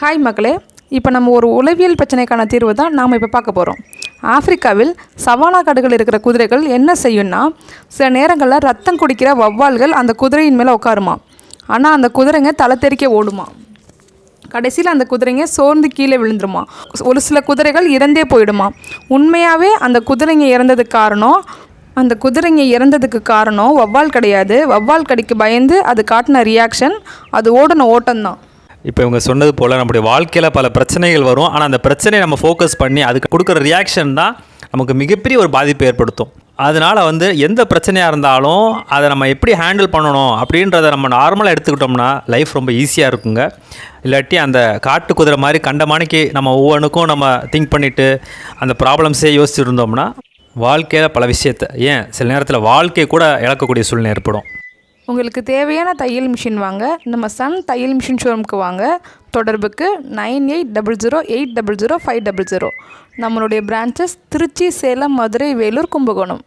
Hi மக்களே. இப்போ நம்ம ஒரு உளவியல் பிரச்சனைக்கான தீர்வு தான் நாம் இப்போ பார்க்க போகிறோம் ஆப்பிரிக்காவில் சவானா காடுகள் இருக்கிற குதிரைகள் என்ன செய்யும்னா சில நேரங்களில் ரத்தம் குடிக்கிற வவ்வால்கள் அந்த குதிரையின் மேலே உட்காருமா? ஆனால் அந்த குதிரைங்க தலை தெறிக்க ஓடுமா? கடைசியில் அந்த குதிரைங்க சோர்ந்து கீழே விழுந்துருமா? ஒரு சில குதிரைகள் இறந்தே போயிடுமா? உண்மையாகவே அந்த குதிரைங்க இறந்ததுக்கு காரணம் அந்த குதிரைங்க இறந்ததுக்கு காரணம் வவ்வால் கிடையாது. வவ்வால் கடிக்கு பயந்து அது காட்டின ரியாக்ஷன் அது ஓடின ஓட்டம்தான். இப்போ இவங்க சொன்னது போல் நம்முடைய வாழ்க்கையில் பல பிரச்சனைகள் வரும். ஆனால் அந்த பிரச்சனையை நம்ம ஃபோக்கஸ் பண்ணி அதுக்கு கொடுக்குற ரியாக்ஷன் தான் நமக்கு மிகப்பெரிய ஒரு பாதிப்பை ஏற்படுத்தும். அதனால் வந்து எந்த பிரச்சனையாக இருந்தாலும் அதை நம்ம எப்படி ஹேண்டில் பண்ணணும் அப்படின்றத நம்ம நார்மலாக எடுத்துக்கிட்டோம்னா லைஃப் ரொம்ப ஈஸியாக இருக்குங்க. இல்லாட்டி அந்த காட்டு குதிரை மாதிரி கண்டமானிக்கு நம்ம ஒவ்வொன்றுக்கும் நம்ம திங்க் பண்ணிவிட்டு அந்த ப்ராப்ளம்ஸே யோசிச்சுருந்தோம்னா இருந்தோம்னா வாழ்க்கையில் பல விஷயத்தை ஏன் சில நேரத்தில் வாழ்க்கையை கூட இழக்கக்கூடிய சூழ்நிலை ஏற்படும். உங்களுக்கு தேவையான தையல் மிஷின் வாங்க. நம்ம சன் தையல் மிஷின் ஷோரூமுக்கு வாங்க. தொடர்புக்கு nine eight double zero eight double zero five double zero. நம்மளுடைய பிரான்ச்சஸ் திருச்சி சேலம் மதுரை வேலூர் கும்பகோணம்.